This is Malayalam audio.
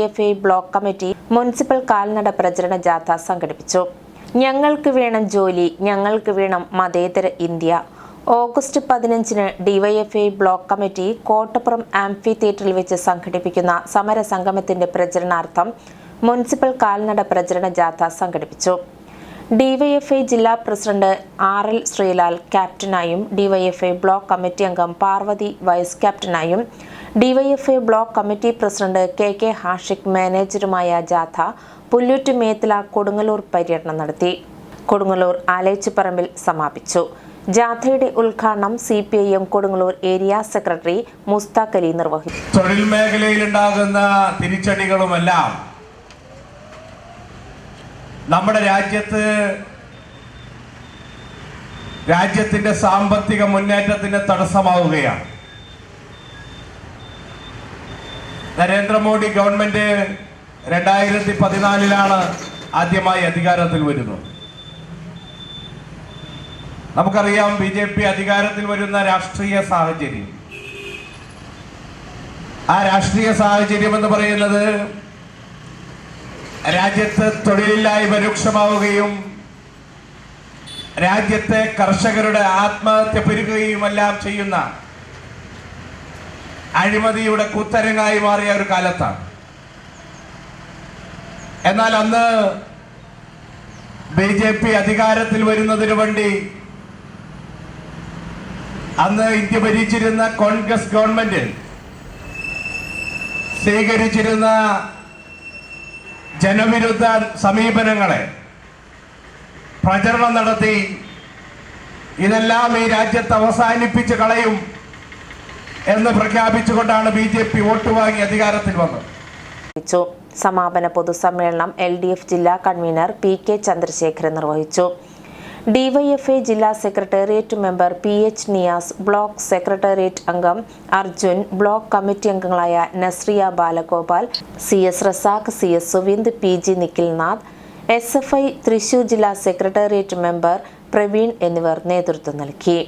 ഡിവൈഎഫ്ഐ ബ്ലോക്ക് കമ്മിറ്റി മുനിസിപ്പൽ കാൽനട പ്രചരണ ജാഥ സംഘടിപ്പിച്ചു. ഞങ്ങൾക്ക് വേണം ജോലി ഞങ്ങൾക്ക് വേണം മതേതര ഇന്ത്യ. ഓഗസ്റ്റ് പതിനഞ്ചിന് DYFI block committee Kottappuram amphi തിയേറ്ററിൽ വെച്ച് സംഘടിപ്പിക്കുന്ന സമരസംഗമത്തിന്റെ പ്രചരണാർത്ഥം മുനിസിപ്പൽ കാൽനട പ്രചരണ ജാഥ സംഘടിപ്പിച്ചു. ഡിവൈഎഫ്ഐ ജില്ലാ പ്രസിഡന്റ് ആർ എൽ ശ്രീലാൽ ക്യാപ്റ്റനായും ഡിവൈഎഫ്ഐ ബ്ലോക്ക് കമ്മിറ്റി അംഗം Parvathy vice ക്യാപ്റ്റനായും DYFI block committee president K K Hashik മാനേജറുമായ ജാഥ പുല്ലൂറ്റ് മേത്തല കൊടുങ്ങല്ലൂർ പര്യടനം നടത്തി. കൊടുങ്ങല്ലൂർ ആലേച്ചിപ്പറമ്പിൽ സമാപിച്ചു. ജാഥയുടെ ഉദ്ഘാടനം C P I M Kodungallur area secretary Musthaq Ali നിർവഹിച്ചു. തൊഴിൽ മേഖലയിലുണ്ടാകുന്ന തിരിച്ചടികളുമെല്ലാം നമ്മുടെ രാജ്യത്ത് രാജ്യത്തിന്റെ സാമ്പത്തിക മുന്നേറ്റത്തിന് തടസ്സമാവുകയാണ്. നരേന്ദ്രമോദി ഗവൺമെന്റ് രണ്ടായിരത്തി പതിനാലിലാണ് ആദ്യമായി അധികാരത്തിൽ വരുന്നത്. നമുക്കറിയാം ബി ജെ പി അധികാരത്തിൽ വരുന്ന രാഷ്ട്രീയ സാഹചര്യം. ആ രാഷ്ട്രീയ സാഹചര്യം എന്ന് പറയുന്നത് രാജ്യത്ത് തൊഴിലില്ലായ്മ രൂക്ഷമാവുകയും രാജ്യത്തെ കർഷകരുടെ ആത്മഹത്യ പെരുകുകയുമെല്ലാം ചെയ്യുന്ന അഴിമതിയുടെ കുത്തരങ്ങായി മാറിയ ഒരു കാലത്താണ്. എന്നാൽ അന്ന് ബി ജെ പി അധികാരത്തിൽ വരുന്നതിനു വേണ്ടി അന്ന് ഇന്ത്യ ഭരിച്ചിരുന്ന കോൺഗ്രസ് ഗവൺമെന്റ് സ്വീകരിച്ചിരുന്ന ജനവിരുദ്ധ സമീപനങ്ങളെ പ്രചരണം നടത്തി ഇതെല്ലാം ഈ രാജ്യത്ത് അവസാനിപ്പിച്ച് കളയും. എന്ന് പ്രഖ്യാപിച്ചുകൊണ്ടാണ് ബി ജെ പി വോട്ട് വാങ്ങി അധികാരത്തിൽ വന്നത്. സമാപന പൊതുസമ്മേളനം എൽ ഡി എഫ് ജില്ലാ കൺവീനർ പി കെ ചന്ദ്രശേഖരൻ നിർവഹിച്ചു. ഡിവൈഎഫ്ഐ ജില്ലാ secretariat member P H Niyas block secretariat അംഗം അർജുൻ ബ്ലോക്ക് കമ്മിറ്റി അംഗങ്ങളായ Nazriya Balagopal C S Razak C S Suvind P G Nikhilnath S F I Thrissur ജില്ലാ സെക്രട്ടേറിയറ്റ് മെമ്പർ പ്രവീൺ എന്നിവർ നേതൃത്വം നൽകി.